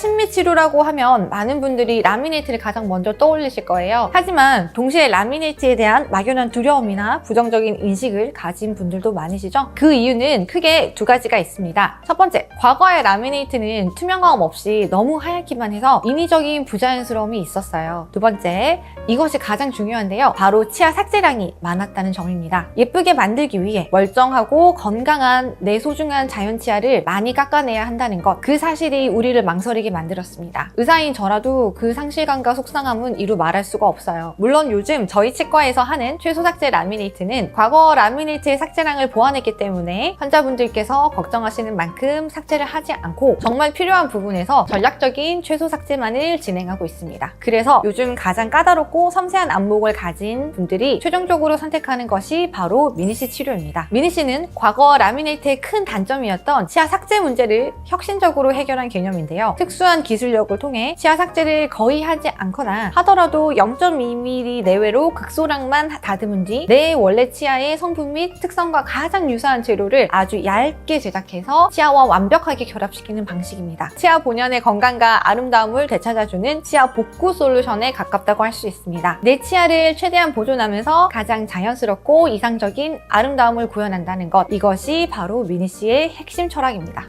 신미 치료라고 하면 많은 분들이 라미네이트를 가장 먼저 떠올리실 거예요. 하지만 동시에 라미네이트에 대한 막연한 두려움이나 부정적인 인식을 가진 분들도 많으시죠? 그 이유는 크게 두 가지가 있습니다. 첫 번째, 과거의 라미네이트는 투명감 없이 너무 하얗기만 해서 인위적인 부자연스러움이 있었어요. 두 번째, 이것이 가장 중요한데요. 바로 치아 삭제량이 많았다는 점입니다. 예쁘게 만들기 위해 멀쩡하고 건강한 내 소중한 자연 치아를 많이 깎아내야 한다는 것. 그 사실이 우리를 망설이게 만들었습니다. 의사인 저라도 그 상실감과 속상함은 이루 말할 수가 없어요. 물론 요즘 저희 치과에서 하는 최소 삭제 라미네이트는 과거 라미네이트의 삭제량을 보완했기 때문에 환자분들께서 걱정하시는 만큼 삭제를 하지 않고 정말 필요한 부분에서 전략적인 최소 삭제만을 진행하고 있습니다. 그래서 요즘 가장 까다롭고 섬세한 안목을 가진 분들이 최종적으로 선택하는 것이 바로 미니시 치료입니다. 미니시는 과거 라미네이트의 큰 단점이었던 치아 삭제 문제를 혁신적으로 해결한 개념인데요. 특 수한 기술력을 통해 치아 삭제를 거의 하지 않거나 하더라도 0.2mm 내외로 극소량만 다듬은 뒤 내 원래 치아의 성분 및 특성과 가장 유사한 재료를 아주 얇게 제작해서 치아와 완벽하게 결합시키는 방식입니다. 치아 본연의 건강과 아름다움을 되찾아주는 치아 복구 솔루션에 가깝다고 할 수 있습니다. 내 치아를 최대한 보존하면서 가장 자연스럽고 이상적인 아름다움을 구현한다는 것 이것이 바로 미니 씨의 핵심 철학입니다.